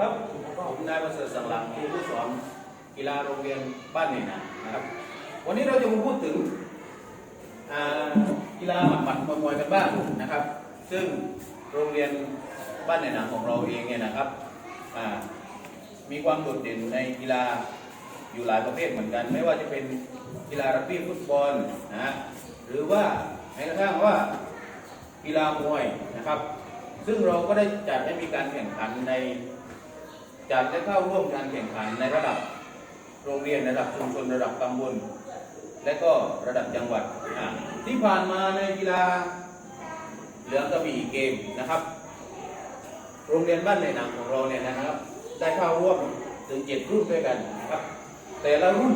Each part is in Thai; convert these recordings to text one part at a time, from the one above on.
ครับผมนายประเสริฐสังหลังครูผู้สอนกีฬาโรงเรียนบ้านเนี่ยนะนะครับ วันนี้เราจะมาพูดถึงกีฬาหมัดหมัดมวยกันบ้างนะครับ ซึ่งโรงเรียนบ้านเนี่ยนของเราเองเนี่ยนะครับมีความโดดเด่นในกีฬาอยู่หลายประเภทเหมือนกัน ไม่ว่าจะเป็นกีฬารักบี้ฟุตบอลนะหรือว่าแม้กระทั่งว่ากีฬามวยนะครับ ซึ่งเราก็ได้จัดให้มีการแข่งขันใน จัดและเข้าร่วมการแข่งขันในระดับโรงเรียนระดับชุมชนระดับตำบล และก็ระดับจังหวัด ที่ผ่านมาในกีฬาเหลืองกระบี่เกมนะครับ โรงเรียนบ้านในหนังของเราเนี่ยนะครับ ได้เข้าร่วมถึงเจ็ดรุ่นด้วยกันนะครับ แต่ละรุ่น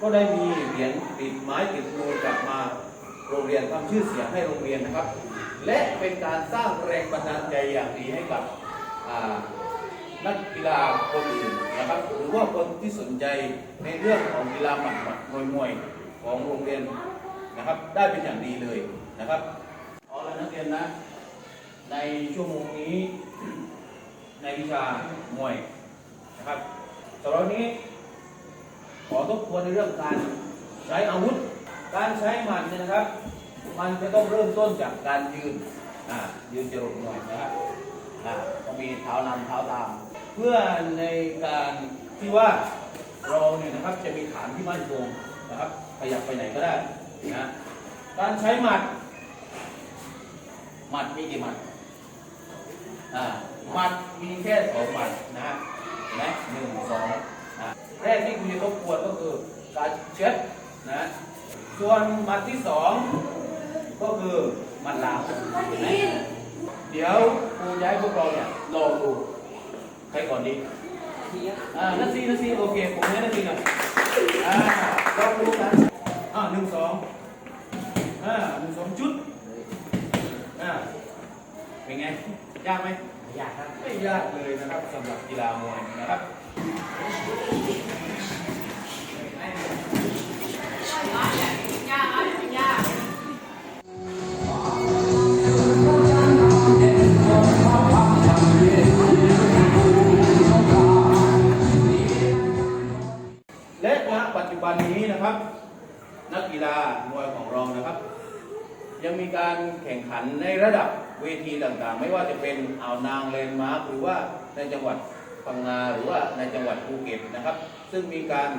ก็ได้มีเหรียญติดไม้ติดมือกลับมาโรงเรียนทำชื่อเสียงให้โรงเรียนนะครับ และเป็นการสร้างแรงบันดาลใจอย่างดีให้กับ นักกีฬาคนอื่นนะครับ หรือว่าคนที่สนใจในเรื่องของกีฬาหมัดหมัดมวยมวยของโรงเรียนนะครับ ได้เป็นอย่างดีเลยนะครับเอาละนักเรียนนะ ในชั่วโมงนี้ ในวิชามวยนะครับสำหรับนี้ ขอทบทวนในเรื่องการใช้อาวุธ การใช้หมัดเนี่ยนะครับ มันจะต้องเริ่มต้นจากการยืน อ่า ยืนจรดหน่อยนะครับ อ่า ต้องมีเท้านำเท้าตาม เพื่อในการที่ว่าเราเนี่ยนะครับจะมีฐานที่มั่นคงนะครับขยับไปไหนก็ได้นะการใช้หมัด หมัดมีกี่หมัดอ่าหมัดมีแค่สองหมัดนะฮะเห็นไหมหนึ่งสองอ่าแรกที่คุณจะทบทวนก็คือการเช็ดนะส่วนหมัดที่สองก็คือหมัดลังเห็นไหมเดี๋ยวครูย้ายพวกเราเนี่ยลองดู ใครก่อนดีอ่านาซีนาซีโอเค ผมให้นาซีก่อนอ่าลองดูกันอ่าหนึ่งสองอ่าหนึ่งสองจุดอ่าเป็นไง ยากไหมอยากครับ ไม่ยากเลยนะครับสำหรับกีฬามวยนะครับ นะครับ นักกีฬามวยของเรานะครับ ยังมีการแข่งขันในระดับเวทีต่างๆ ไม่ว่าจะเป็นอ่าวนางเลนมาร์หรือว่าในจังหวัดพังงาหรือว่าในจังหวัดภูเก็ตนะครับ ซึ่งมีการ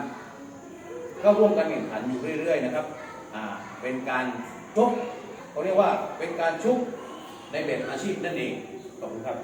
เข้าร่วมการแข่งขันอยู่เรื่อยๆนะครับอ่าเป็นการชกเขาเรียกว่าเป็นการชกในแบบอาชีพนั่นเองขอบคุณครับ